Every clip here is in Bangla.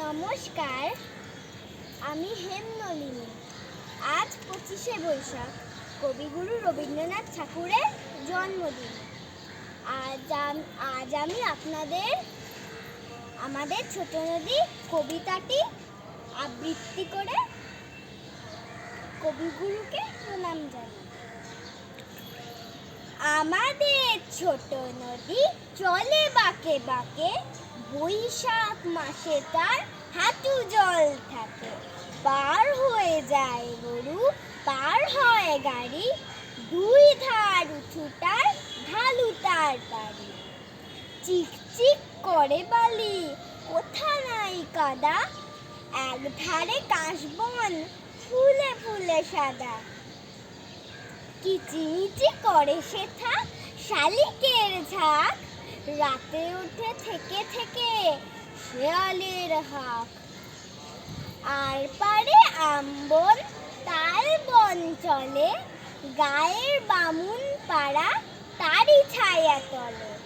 নমস্কার, আমি হেমনলিনী। আজ পঁচিশে বৈশাখ, কবিগুরু রবীন্দ্রনাথ ঠাকুরের জন্মদিন। আজ আজ আমি আপনাদের, আমাদের ছোট নদী কবিতাটি আবৃত্তি করে কবিগুরুকে প্রণাম জানাই। আমাদের ছোট নদী চলে বাঁকে বাঁকে, বৈশাখ মাসে তার হাঁটু জল থাকে। পার হয়ে যায় গরু, পার হয় গাড়ি, দুই ধার উঁচুটার ঢালু তার বাড়ি। চিকচিক করে বালি, কোথা নাই কাদা এক ধারে কাশবন, ফুলে ফুলে সাদা। কিচিমিচি করে সেথা শালিকের ঝাঁক। রাতে উঠে থেকে থেকে শেয়ালের হাঁক। আর পারে আম্বন, তাল বন চলে। গায়ের বামুন পাড়া, তারই ছায়া তলে।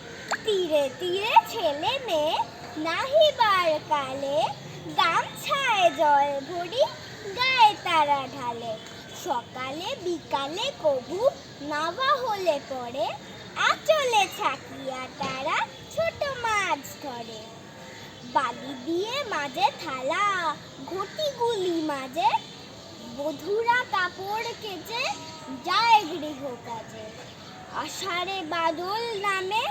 তীরে তীরে ছেলে মেয়ে নাহিবার কালে। গামছায় জল ভরি গায়ে তারা ঢালে। সকালে, বিকালে কবু নাওয়া হলে পরে আচলে ছাকিয়া তারা ছোট মাছ ধরে। বালি দিয়ে মাঝে থালা, ঘটিগুলি মাঝে। বধুরা কাপড় কেচে যায় গৃহ কাজে আষাঢ়ে বাদল নামে,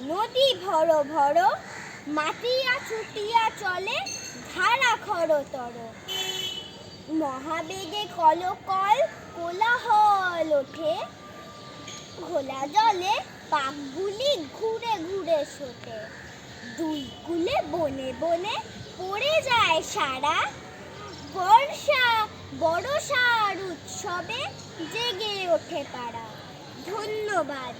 নদী ভর ভর মাটিয়া ছুটিয়া চলে ধারা খরতর। মহাবেগে কলকল কোলাহল ওঠে। ঘোলা জলে পাকগুলি ঘুরে ঘুরে ছোটে দুই কুলে বনে বনে পড়ে যায় সারা। বর্ষা, বড়সার উৎসবে জেগে ওঠে পাড়া। ধন্যবাদ।